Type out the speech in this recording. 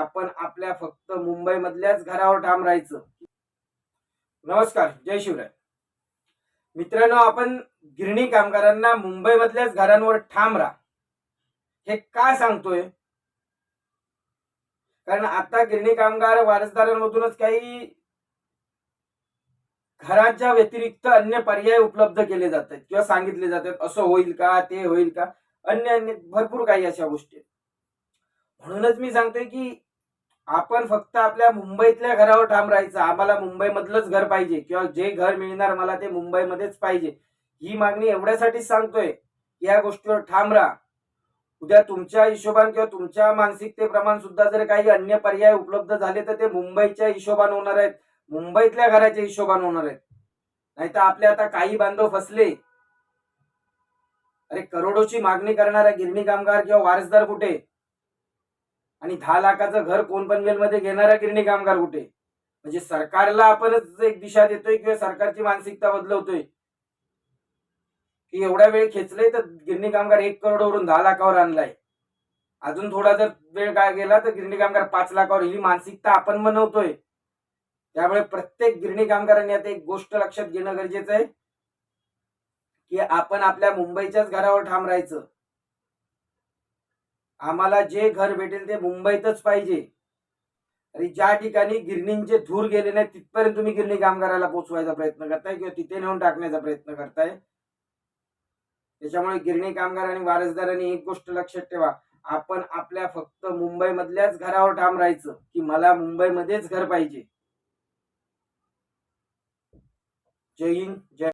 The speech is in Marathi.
आपण आपल्या फक्त मुंबई मधल्याच घरावर ठाम राहायचं. नमस्कार जय शिवराय. मित्रांनो आपण गिरणी कामगारांना मुंबई मधल्याच घरांवर ठाम राहा. हे का सांगतोय? कारण आता गिरणी कामगार वारसदारांमधूनच काही घराच्या व्यतिरिक्त अन्य पर्याय उपलब्ध केले जातात किंवा सांगितले जातात असं होईल का ते होईल का अन्य अन्य भरपूर काही अशा गोष्टी आहेत. म्हणूनच मी सांगतोय की आपण फक्त आपल्या मुंबईतल्या घरावर ठाम राहायचं. आम्हाला मुंबईमधलंच घर पाहिजे किंवा जे घर मिळणार मला ते मुंबईमध्येच पाहिजे. ही मागणी एवढ्यासाठीच सांगतोय. या गोष्टीवर ठाम राहा. उद्या तुमच्या हिशोबान किंवा तुमच्या मानसिकतेप्रमाण सुद्धा जर काही अन्य पर्याय उपलब्ध झाले तर ते मुंबईच्या हिशोबान होणार आहेत. मुंबईतल्या घराच्या हिशोबान होणार आहेत. नाही तर आपले आता काही बांधव फसले. अरे करोडोची मागणी करणारा गिरणी कामगार किंवा वारसदार कुठे? आणि दहा लाखाचं घर कोण पनवेल मध्ये घेणारा गिरणी कामगार कुठे? म्हणजे सरकारला आपणच एक दिशा देतोय किंवा सरकारची मानसिकता बदलवतोय. की एवढा वेळ खेचले तर गिरणी कामगार एक करोडवरून दहा लाखावर आणलाय. अजून थोडा जर वेळ काय गेला तर गिरणी कामगार पाच लाखावर ही मानसिकता आपण बनवतोय. त्यामुळे प्रत्येक गिरणी कामगारांनी आता एक गोष्ट लक्षात घेणं गरजेचं आहे. की आपण आपल्या मुंबईच्याच घरावर ठाम राहायचं. आम्हाला जे घर भेटेल ते मुंबईतच पाहिजे. आणि ज्या ठिकाणी गिरणींचे धूर गेले नाही तिथपर्यंत तुम्ही गिरणी कामगाराला पोचवायचा प्रयत्न करताय किंवा तिथे नेऊन टाकण्याचा प्रयत्न करताय? त्याच्यामुळे गिरणी कामगार आणि वारसदारांनी एक गोष्ट लक्षात ठेवा. आपण आपल्या फक्त मुंबई मधल्याच घरावर ठाम राहायचं की मला मुंबईमध्येच घर पाहिजे. जय हिंद जय